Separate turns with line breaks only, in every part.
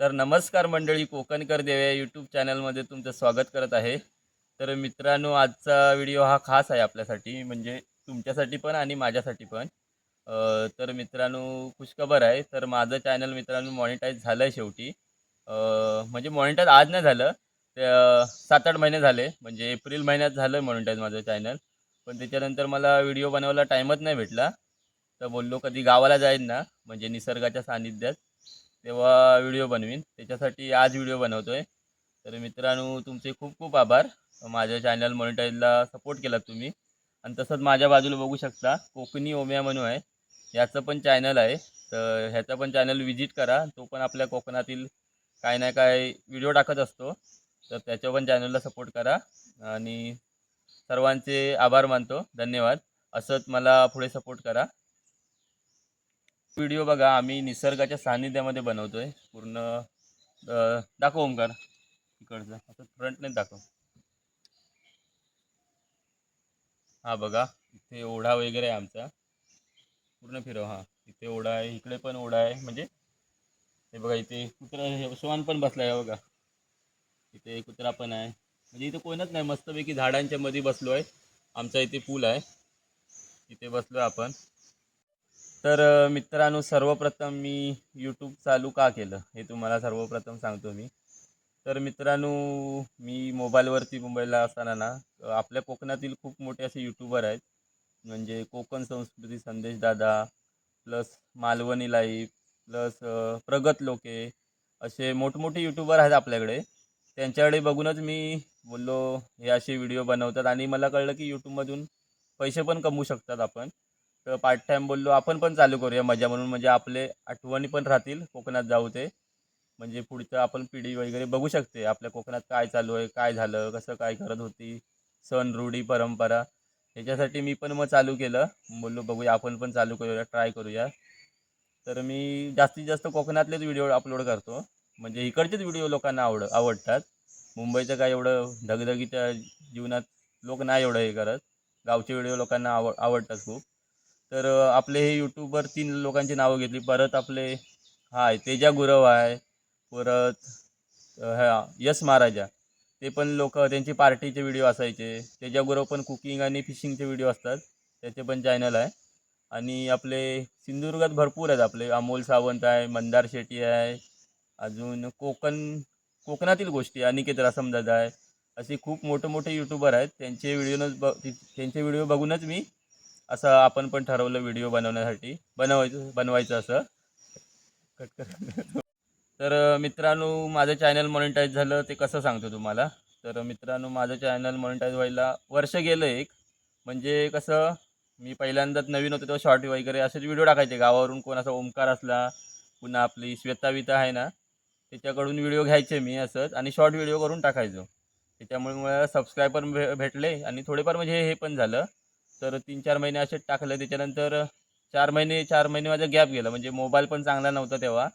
तर नमस्कार मंडळी कोकणकर देवे यूट्यूब चॅनलमध्ये तुमचं स्वागत करत आहे. तर मित्रांनो आजचा व्हिडिओ हा खास आहे आपल्यासाठी म्हणजे तुमच्यासाठी पण आणि माझ्यासाठी पण. तर मित्रांनो खुशखबर आहे. तर माझं चॅनल मित्रांनो मॉनिटाईज झालं आहे शेवटी म्हणजे मॉनिटाईज आज नाही झालं ते सात आठ महिने झाले म्हणजे एप्रिल महिन्यात झालं मॉनिटाईज माझं चॅनल पण त्याच्यानंतर मला व्हिडिओ बनवायला टाईमच नाही भेटला. तर बोललो कधी गावाला जाईन ना म्हणजे निसर्गाच्या सानिध्यात. तेव्हा व्हिडिओ बनवीन. त्याच्यासाठी आज व्हिडिओ बनवतो आहे तर मित्रांनो तुमचे खूप खूप आभार. माझ्या चॅनल मॉनिटाईजला सपोर्ट केला तुम्ही. आणि तसंच माझ्या बाजूला बघू शकता कोकणी ओम्या म्हणू आहे. याचं पण चॅनल आहे. तर ह्याचा पण चॅनल व्हिजिट करा. तो पण आपल्या कोकणातील काय ना काय व्हिडिओ टाकत असतो. तर त्याच्या पण चॅनलला सपोर्ट करा. आणि सर्वांचे आभार मानतो. धन्यवाद. असंच मला पुढे सपोर्ट करा. व्हिडिओ बघा आम्ही निसर्गाच्या सानिध्यामध्ये बनवतोय. पूर्ण दाखव ओमकार इकडचं. असं फ्रंटने दाखव. हा बघा इथे ओढा वगैरे आहे आमचा. पूर्ण फिरव हा. इथे ओढा आहे इकडे पण ओढा आहे. म्हणजे हे बघा इथे कुत्रा श्वान पण बसला आहे बघा. इथे कुत्रा पण आहे. म्हणजे इथे कोणच नाही. मस्तपैकी झाडांच्या मध्ये बसलो आहे आमचा इथे पूल आहे. इथे बसलो आपण. तर मित्रांनो सर्वप्रथम मी यूट्यूब चालू का केलं हे तुम्हाला सर्वप्रथम सांगतो मी. तर मित्रांनो मी मोबाईलवरती मुंबईला असताना ना आपल्या कोकणातील खूप मोठे असे यूट्यूबर आहेत. म्हणजे कोकण संस्कृती संदेश दादा प्लस मालवणी लाईफ प्लस प्रगत लोके असे मोठमोठे यूट्यूबर आहेत आपल्याकडे. त्यांच्याकडे बघूनच मी बोललो हे असे व्हिडिओ बनवतात. आणि मला कळलं की यूट्यूबमधून पैसे पण कमवू शकतात आपण. तर पार्ट टाईम बोललो. आपण पण चालू करूया मजा म्हणून. म्हणजे आपले आठवणी पण राहतील कोकणात जाऊ ते. म्हणजे पुढचं आपण पिढी वगैरे बघू शकते. आपल्या कोकणात काय चालू आहे काय झालं कसं काय करत होती सण रूढी परंपरा. ह्याच्यासाठी मी पण मग चालू केलं. बोललो बघूया आपण पण चालू करूया ट्राय करूया. तर मी जास्तीत जास्त कोकणातलेच व्हिडिओ अपलोड करतो. म्हणजे इकडचेच व्हिडिओ लोकांना आवड आवडतात. मुंबईचं काय एवढं धगधगीच्या जीवनात लोक नाही एवढं हे करत. गावचे व्हिडिओ लोकांना आव आवडतात खूप. तर आपले हे यूट्यूबवर तीन लोकांची नावं घेतली. परत आपले हाय तेजा गुरव आहे. परत ह्या यस यश महाराजा. ते पण लोक त्यांची पार्टीचे व्हिडिओ असायचे. तेजा गुरव पण कुकिंग आणि फिशिंगचे व्हिडिओ असतात. त्याचे पण चॅनल आहे. आणि आपले सिंधुदुर्गात भरपूर आहेत आपले. अमोल सावंत आहे मंदार शेट्टी आहे. अजून कोकण कोकणातील गोष्टी अनिकेत रसमदादा आहे. असे खूप मोठे मोठे यूट्यूबर आहेत. त्यांचे व्हिडिओनच ब त्यांचे व्हिडिओ बघूनच मी असं आपण पण ठरवलं व्हिडिओ बनवण्यासाठी. बनवायचं बनवायचं असं. कट कर. तर मित्रांनो माझं चॅनल मॉनिटाईज झालं ते कसं सांगतो तुम्हाला? तर मित्रांनो माझं चॅनल मॉनिटाईज व्हायला वर्ष गेलं एक. म्हणजे कसं मी पहिल्यांदाच नवीन होतो तेव्हा शॉर्ट वगैरे असेच व्हिडिओ टाकायचे. गावावरून कोण असा ओमकार असला पुन्हा आपली श्वेताविता आहे ना त्याच्याकडून व्हिडिओ घ्यायचे मी असंच आणि शॉर्ट व्हिडिओ करून टाकायचो. त्याच्यामुळे मला सबस्क्रायबर भेटले आणि थोडेफार म्हणजे हे पण झालं. तर तीन चार महिने असेच टाकलं. त्याच्यानंतर चार महिने चार महिने माझा गॅप गेला. म्हणजे मोबाईल पण चांगला नव्हता तेव्हा.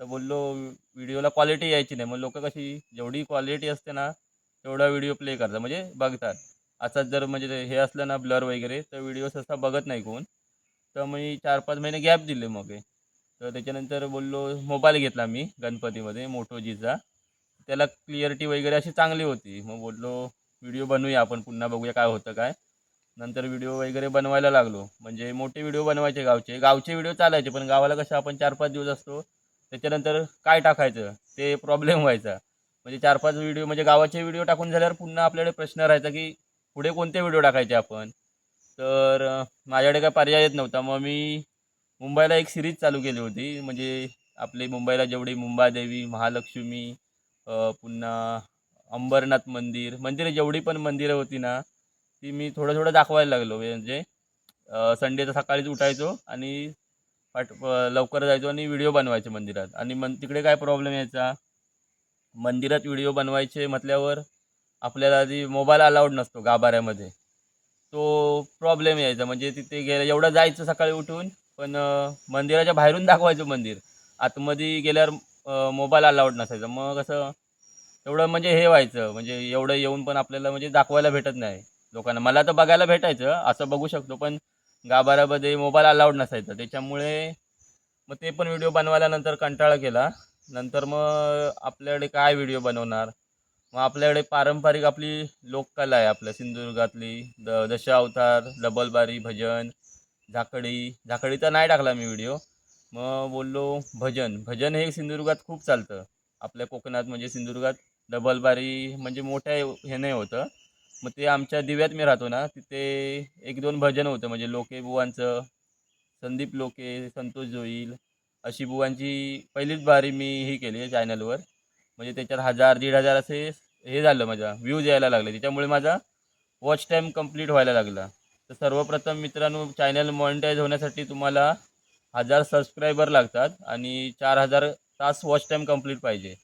तर बोललो व्हिडिओला क्वालिटी यायची नाही. मग लोक कशी जेवढी क्वालिटी असते ना तेवढा व्हिडिओ प्ले करतात. म्हणजे बघतात. असंच जर म्हणजे ते हे असलं ना ब्लर वगैरे तर व्हिडिओ सहसा बघत नाही कोण. तर मी चार पाच महिने गॅप दिले मग. तर त्याच्यानंतर बोललो मोबाईल घेतला मी गणपतीमध्ये मोटोजीचा. त्याला क्लिअरिटी वगैरे अशी चांगली होती. मग बोललो व्हिडिओ बनवूया आपण पुन्हा बघूया काय होतं काय. नंतर व्हिडिओ वगैरे बनवायला लागलो. म्हणजे मोठे व्हिडिओ बनवायचे गावचे. गावचे व्हिडिओ चालायचे पण गावाला कसं आपण चार पाच दिवस असतो त्याच्यानंतर काय टाकायचं? ते प्रॉब्लेम व्हायचा. म्हणजे चार पाच व्हिडिओ म्हणजे गावाचे व्हिडिओ टाकून झाल्यावर पुन्हा आपल्याकडे प्रश्न राहायचा की पुढे कोणते व्हिडिओ टाकायचे आपण? तर माझ्याकडे काय पर्याय येत नव्हता. मग मी मुंबईला एक सिरीज चालू केली होती. म्हणजे आपली मुंबईला जेवढी मुंबादेवी महालक्ष्मी पुन्हा अंबरनाथ मंदिर. मंदिरं जेवढी पण मंदिरं होती ना ती मी थोडं थोडं दाखवायला लागलो. म्हणजे संडेचं सकाळीच उठायचो आणि पाठ लवकर जायचो आणि व्हिडिओ बनवायचे मंदिरात. आणि मन तिकडे काय प्रॉब्लेम यायचा? मंदिरात व्हिडिओ बनवायचे म्हटल्यावर आपल्याला आधी मोबाईल अलाउड नसतो गाभाऱ्यामध्ये. तो प्रॉब्लेम यायचा. म्हणजे तिथे गेलं एवढं जायचं सकाळी उठून पण मंदिराच्या बाहेरून दाखवायचं मंदिर. आतमध्ये गेल्यावर मोबाईल अलाउड नसायचा. मग कसं एवढं म्हणजे हे व्हायचं. म्हणजे एवढं येऊन पण आपल्याला म्हणजे दाखवायला भेटत नाही. लोकांना. मला तर बघायला भेटायचं असं बघू शकतो पण गाभाऱ्यामध्ये मोबाईल अलाउड नसायचा. त्याच्यामुळे मग ते पण व्हिडिओ बनवायला नंतर कंटाळा केला. नंतर मग आपल्याकडे काय व्हिडिओ बनवणार? मग आपल्याकडे पारंपरिक आपली लोककला आहे आपल्या सिंधुदुर्गातली. द दशावतार डबलबारी भजन झाकडी. झाकडी तर नाही टाकला मी व्हिडिओ मग बोललो भजन. भजन हे सिंधुदुर्गात खूप चालतं. आपल्या कोकणात म्हणजे सिंधुदुर्गात डबलबारी म्हणजे मोठ्या हे नाही होतं. मग ते आमच्या दिव्यात मी राहतो ना तिथे एक दोन भजन होतं. म्हणजे लोके बुवांचं संदीप लोके संतोष जोईल अशी बुवांची पहिलीच बारी मी ही केली आहे चॅनलवर म्हणजे त्याच्यात हजार दीड हजार असे हे झालं माझा व्ह्यूज यायला लागले. त्याच्यामुळे माझा वॉच टाईम कंप्लीट व्हायला लागला. तर सर्वप्रथम मित्रांनो चॅनल मॉनिटाईज होण्यासाठी तुम्हाला हजार सबस्क्रायबर लागतात आणि चार हजार तास वॉच टाईम कंप्लीट पाहिजे.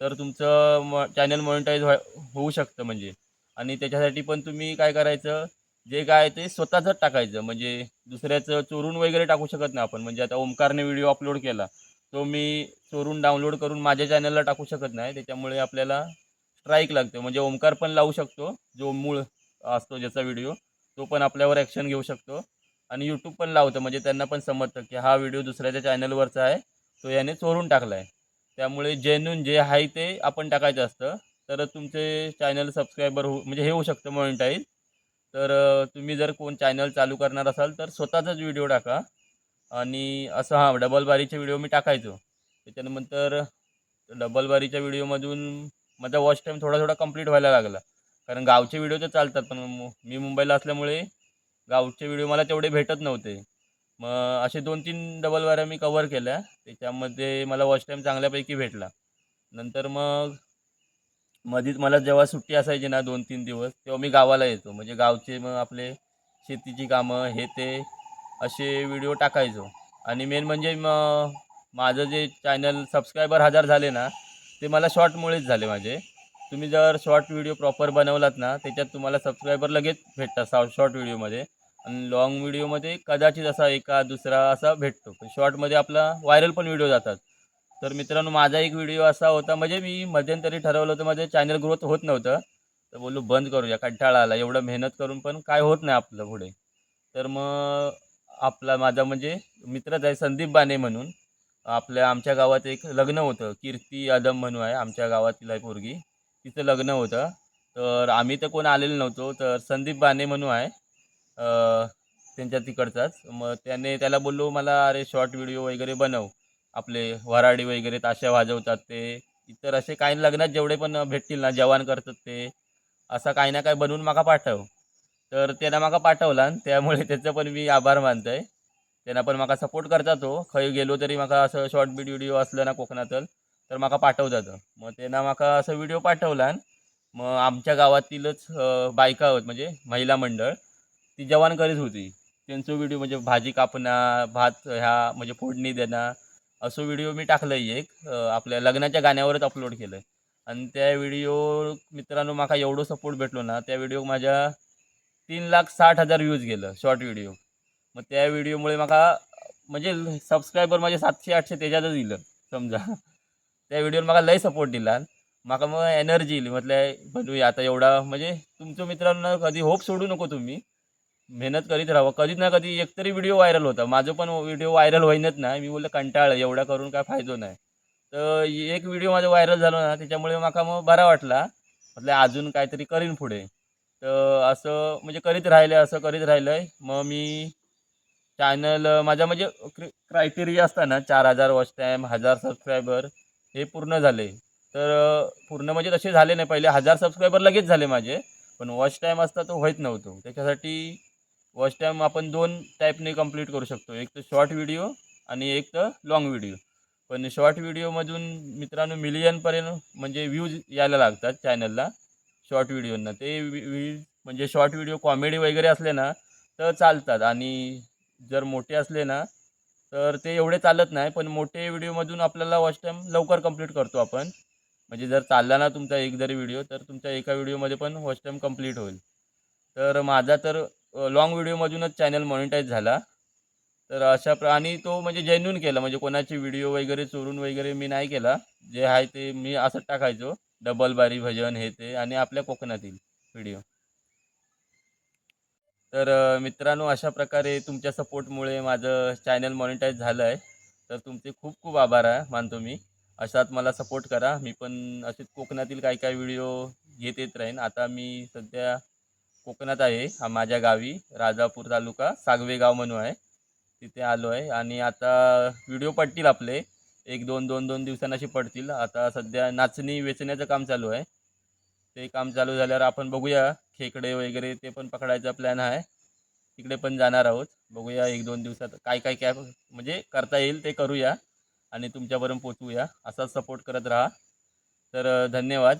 तर तुमचं म चॅनल मॉनिटाईज व्हाय होऊ शकतं म्हणजे. आणि त्याच्यासाठी पण तुम्ही काय करायचं जे काय ते स्वतःचंच टाकायचं. म्हणजे दुसऱ्याचं चोरून वगैरे टाकू शकत नाही आपण. म्हणजे आता ओमकारने व्हिडिओ अपलोड केला तो मी चोरून डाउनलोड करून माझ्या चॅनलला टाकू शकत नाही. त्याच्यामुळे आपल्याला स्ट्राईक लागते. म्हणजे ओमकार पण लावू शकतो जो मूळ असतो ज्याचा व्हिडिओ तो पण आपल्यावर ॲक्शन घेऊ शकतो. आणि यूट्यूब पण लावतं. म्हणजे त्यांना पण समजतं की हा व्हिडिओ दुसऱ्याच्या चॅनलवरचा आहे तो याने चोरून टाकला आहे त्यामुळे जेन्यून जे आहे ते आपण टाकायचं असतं. तर तुमचे चॅनल सबस्क्रायबर होऊ म्हणजे हे होऊ शकतं मॉनिटाईज तर तुम्ही जर कोण चॅनल चालू करणार असाल तर स्वतःचाच व्हिडिओ टाका. आणि असं हां डबल बारीचे व्हिडिओ मी टाकायचो. त्याच्यानंतर डबल बारीच्या व्हिडिओमधून माझा वॉच टाईम थोडा थोडा कंप्लीट व्हायला लागला. कारण गावचे व्हिडिओ तर चालतात पण मु- मी मुंबईला असल्यामुळे गावचे व्हिडिओ मला तेवढे भेटत नव्हते. मग असे दोन तीन डबल बाऱ्या मी कवर केल्या. त्याच्यामध्ये मला वॉच टाईम चांगल्यापैकी भेटला. नंतर मग मधीच मला जेव्हा सुट्टी असायची ना दोन तीन दिवस तेव्हा मी गावाला येतो. म्हणजे गावचे मग आपले शेतीची कामं हे ते असे व्हिडिओ टाकायचो. आणि मेन म्हणजे मग माझं जे चॅनल सबस्क्रायबर हजार झाले ना ते मला शॉर्टमुळेच झाले माझे. तुम्ही जर शॉर्ट व्हिडिओ प्रॉपर बनवलात ना त्याच्यात तुम्हाला सबस्क्रायबर लगेच भेटतात सा शॉर्ट व्हिडिओमध्ये आणि लॉंग व्हिडिओमध्ये कदाचित असा एका दुसरा असा भेटतो. पण शॉर्टमध्ये आपला व्हायरल पण व्हिडिओ जातात. तर मित्रांनो माझा एक व्हिडिओ असा होता म्हणजे मी मध्यंतरी ठरवलं होतं माझं चॅनल ग्रोथ होत नव्हतं. तर बोललो बंद करूया कंटाळा आला एवढं मेहनत करून पण काय होत नाही आपलं पुढे. तर मग आपला माझा म्हणजे मित्रच आहे संदीप बाने म्हणून आपल्या आमच्या गावात एक लग्न होतं कीर्ती अदम म्हणून आहे आमच्या गावातील आहे पोरगी. तिचं लग्न होतं. तर आम्ही तर कोण आलेलो नव्हतो तर संदीप बाने म्हणून आहे त्यांच्या तिकडचाच. मग त्याने त्याला बोललो मला अरे शॉर्ट व्हिडिओ वगैरे बनव. आपले वराडी वगैरे ताशा वाजवतात ते. इतर असे काही लग्नात जेवढे पण भेटतील ना जवान करतात ते असा काही ना काही बनवून माका पाठव. तर त्यांना माका पाठवला त्यामुळे त्याचं पण मी आभार मानतो आहे त्यांना पण म्हाका सपोर्ट करता तो हो. खंय गेलो तरी माका असं शॉर्ट व्हिडिओ असलं ना कोकणातल तर माका पाठवतात. मग त्यांना माका असं व्हिडिओ पाठवला मग आमच्या गावातीलच बायका होत म्हणजे महिला मंडळ ती जवान करीत होती. त्यांचं व्हिडिओ म्हणजे भाजी कापणं भात ह्या म्हणजे फोडणी देणं असं व्हिडिओ मी टाकलं एक आपल्या लग्नाच्या गाण्यावरच अपलोड केलं आणि त्या व्हिडिओ मित्रांनो माका एवढो सपोर्ट भेटलो ना त्या व्हिडिओ माझ्या तीन लाख साठ हजार व्ह्यूज गेलं शॉर्ट व्हिडिओ मग त्या व्हिडिओमुळे माका म्हणजे सबस्क्रायबर माझे सातशे आठशे त्याच्यातच दिलं समजा. त्या व्हिडिओवर माका लय सपोर्ट दिला. माका मग एनर्जी येईल म्हटलं बनूया आता एवढा म्हणजे तुमच्या मित्रांना कधी होप सोडू नको तुम्ही. मेहनत करीत राहावं. कधीच ना कधी एकतरी व्हिडिओ व्हायरल होता. माझं पण व्हिडिओ व्हायरल होईनच नाही मी बोललं कंटाळलं एवढा करून काय फायदो नाही. तर एक व्हिडिओ माझा व्हायरल झालो ना त्याच्यामुळे माका मग बरा वाटला. म्हटलं अजून काहीतरी करीन पुढे. तर असं म्हणजे करीत राहिलं असं करीत राहिलं आहे मग मी चॅनल माझ्या म्हणजे क्रायटेरिया असता ना चार हजार वॉच टाईम हजार सबस्क्रायबर हे पूर्ण झाले. तर पूर्ण म्हणजे तसे झाले नाही. पहिले हजार सबस्क्रायबर लगेच झाले माझे. पण वॉच टाईम असता तो होत नव्हतो. त्याच्यासाठी वॉच टाईम आपण दोन टाईपने कंप्लीट करू शकतो. एक तर शॉर्ट व्हिडिओ आणि एक तर लाँग व्हिडिओ पण शॉर्ट व्हिडिओमधून मित्रांनो मिलियनपर्यंत म्हणजे व्ह्यूज यायला लागतात चॅनलला शॉर्ट व्हिडिओंना ते वि- म्हणजे शॉर्ट व्हिडिओ कॉमेडी वगैरे असले ना तर चालतात. आणि जर मोठे असले ना तर ते एवढे चालत नाही. पण मोठे व्हिडिओमधून आपल्याला वॉच टाईम लवकर कंप्लीट करतो आपण. म्हणजे जर चालला ना तुमचा एक जरी व्हिडिओ तर तुमच्या एका व्हिडिओमध्ये पण वॉच टाईम कंप्लीट होईल. तर माझा तर लॉंग व्हिडिओमधूनच चॅनल मॉनिटाईज झाला. तर अशा प्र आणि तो म्हणजे जेन्यून केला. म्हणजे कोणाचे व्हिडिओ वगैरे चोरून वगैरे मी नाही केला. जे आहे ते मी असं टाकायचो. डबल बारी भजन हे ते आणि आपल्या कोकणातील व्हिडिओ तर मित्रांनो अशा प्रकारे तुमच्या सपोर्टमुळे माझं चॅनल मॉनिटाईज झालं आहे तर तुमचे खूप खूप आभार आहे मानतो मी. अशात मला सपोर्ट करा. मी पण असेच कोकणातील काही काही व्हिडिओ घेत येत राहीन. आता मी सध्या कोकणात आहे. हा माझ्या गावी राजापूर तालुका सागवे गाव म्हणून आहे. तिथे आलो आहे आणि आता व्हिडिओ पडतील आपले. एक दोन दोन दोन दिवसांना असे पडतील. आता सध्या नाचणी वेचण्याचं काम चालू आहे. ते काम चालू झाल्यावर आपण बघूया. खेकडे वगैरे ते पण पकडायचा प्लॅन आहे. तिकडे पण जाणार आहोत. बघूया एक दोन दिवसात काय काय काय म्हणजे करता येईल ते करूया आणि तुमच्यापर्यंत पोचवूया. असाच सपोर्ट करत राहा. तर धन्यवाद.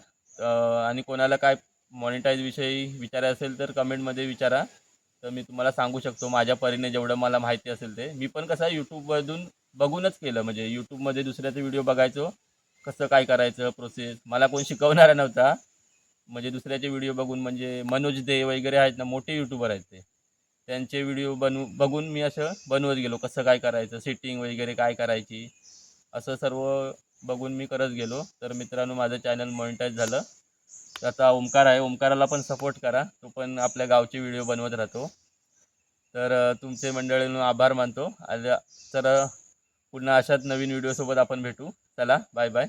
आणि कोणाला काय मॉनिटाईजविषयी विचार विचारायचं असेल तर कमेंटमध्ये विचारा. तर मी तुम्हाला सांगू शकतो माझ्या परीने जेवढं मला माहिती असेल ते. मी पण कसं यूट्यूबमधून बघूनच केलं म्हणजे यूट्यूबमध्ये दुसऱ्याचे व्हिडिओ बघायचो कसं काय करायचं प्रोसेस मला कोण शिकवणारा नव्हता. म्हणजे दुसऱ्याचे व्हिडिओ बघून म्हणजे मनोज दे वगैरे आहेत ना मोठे यूट्यूबर आहेत ते. त्यांचे व्हिडिओ बनवू बघून मी असं बनवत गेलो कसं काय करायचं सेटिंग वगैरे काय करायची. असं सर्व बघून मी करत गेलो. तर मित्रांनो माझं चॅनल मॉनिटाईज झालं. आता ओंकार आहे. ओमकाराला पण सपोर्ट करा. तो पण आपल्या गावचे व्हिडिओ बनवत राहतो. तर तुमचे मंडळींनो आभार मानतो. आज तर पुन्हा अशाच नवीन व्हिडिओसोबत आपण भेटू. चला बाय बाय